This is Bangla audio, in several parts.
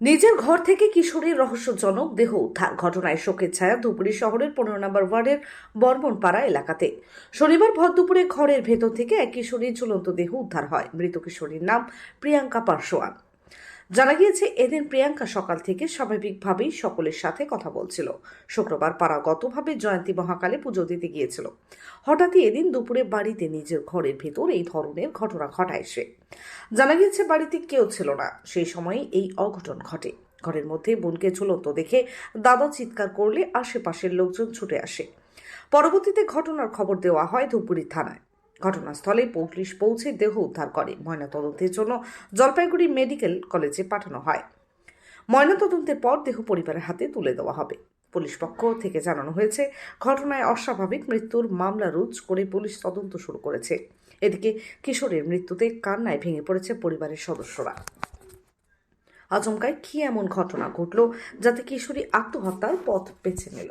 নিজের ঘর থেকে কিশোরীর রহস্যজনক দেহ উদ্ধার। ঘটনায় শোকের ছায়া ধুপুরি শহরের পনেরো নম্বর ওয়ার্ডের বর্মনপাড়া এলাকাতে। শনিবার ভর দুপুরে ঘরের ভেতর থেকে এক কিশোরীর ঝুলন্ত দেহ উদ্ধার হয়। মৃত কিশোরীর নাম প্রিয়াঙ্কা পারসোয়ান জানা গিয়েছে, এদিন প্রিয়াঙ্কা সকাল থেকে স্বাভাবিকভাবেই সকলের সাথে কথা বলছিল। শুক্রবার পাড়াগতভাবে জয়ন্তী মহাকালে পুজো দিতে গিয়েছিল। হঠাৎই এদিন দুপুরে বাড়িতে নিজের ঘরের ভেতর এই ধরনের ঘটনা ঘটায় সে। জানা গিয়েছে, বাড়িতে কেউ ছিল না। সেই সময় এই অঘটন ঘটে। ঘরের মধ্যে বোনকে ঝুলন্ত দেখে দাদা চিৎকার করলে আশেপাশের লোকজন ছুটে আসে। পরবর্তীতে ঘটনার খবর দেওয়া হয় ধুপগুড়ি থানায়। ঘটনাস্থলে পুলিশ পৌঁছে দেহ উদ্ধার করে। ময়নাতদন্তের জন্য জলপাইগুড়ি মেডিকেল কলেজে পাঠানো হয়। ময়নাতদন্তের পর দেহ পরিবারের হাতে তুলে দেওয়া হবে। পুলিশ পক্ষ থেকে জানানো হয়েছে, ঘটনায় অস্বাভাবিক মৃত্যুর মামলা রুজ করে পুলিশ তদন্ত শুরু করেছে। এদিকে কিশোরের মৃত্যুতে কান্নায় ভেঙে পড়েছে পরিবারের সদস্যরা। আচমকায় কি এমন ঘটনা ঘটল যাতে কিশোরী আত্মহত্যার পথ বেছে নিল?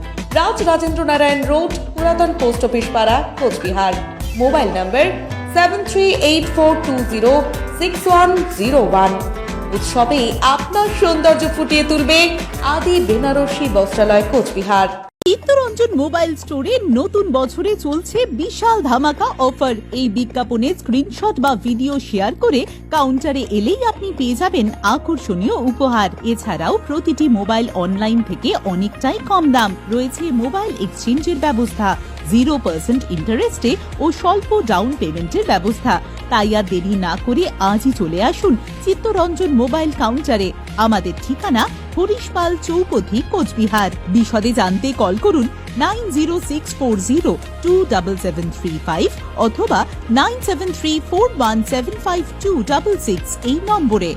Raj Rajendra Narayan road, পুরাতন পোস্ট অফিস পাড়া, Coochbehar. Mobile number seven eight four two zero six one zero one উৎসবে আপনার সৌন্দর্য ফুটিয়ে তুলবে আদি বেনারসি বস্ত্রালয়, কোচবিহার। চিত্তরঞ্জন মোবাইল স্টোরে নতুন বছরে চলছে বিশাল ধামাকা অফার। এই বিজ্ঞাপনে স্ক্রিনশট বা ভিডিও শেয়ার করে কাউন্টারে এলেই আপনি পেয়ে যাবেন আকর্ষণীয় উপহার। এছাড়াও প্রতিটি মোবাইল অনলাইন থেকে অনেকটাই কম দাম। রয়েছে মোবাইল এক্সচেঞ্জের ব্যবস্থা। জিরো পার্সেন্ট ইন্টারেস্টে ও স্বল্প ডাউন পেমেন্টের ব্যবস্থা। তাই আর দেরি না করে আজই চলে আসুন চিত্তরঞ্জন মোবাইল কাউন্টারে আমাদের ঠিকানা হরিশপাল চৌপথি, কোচবিহার। বিশদে জানতে কল করুন nine zero six four zero two double seven three five অথবা nine seven three four one seven five two double six এই নম্বরে।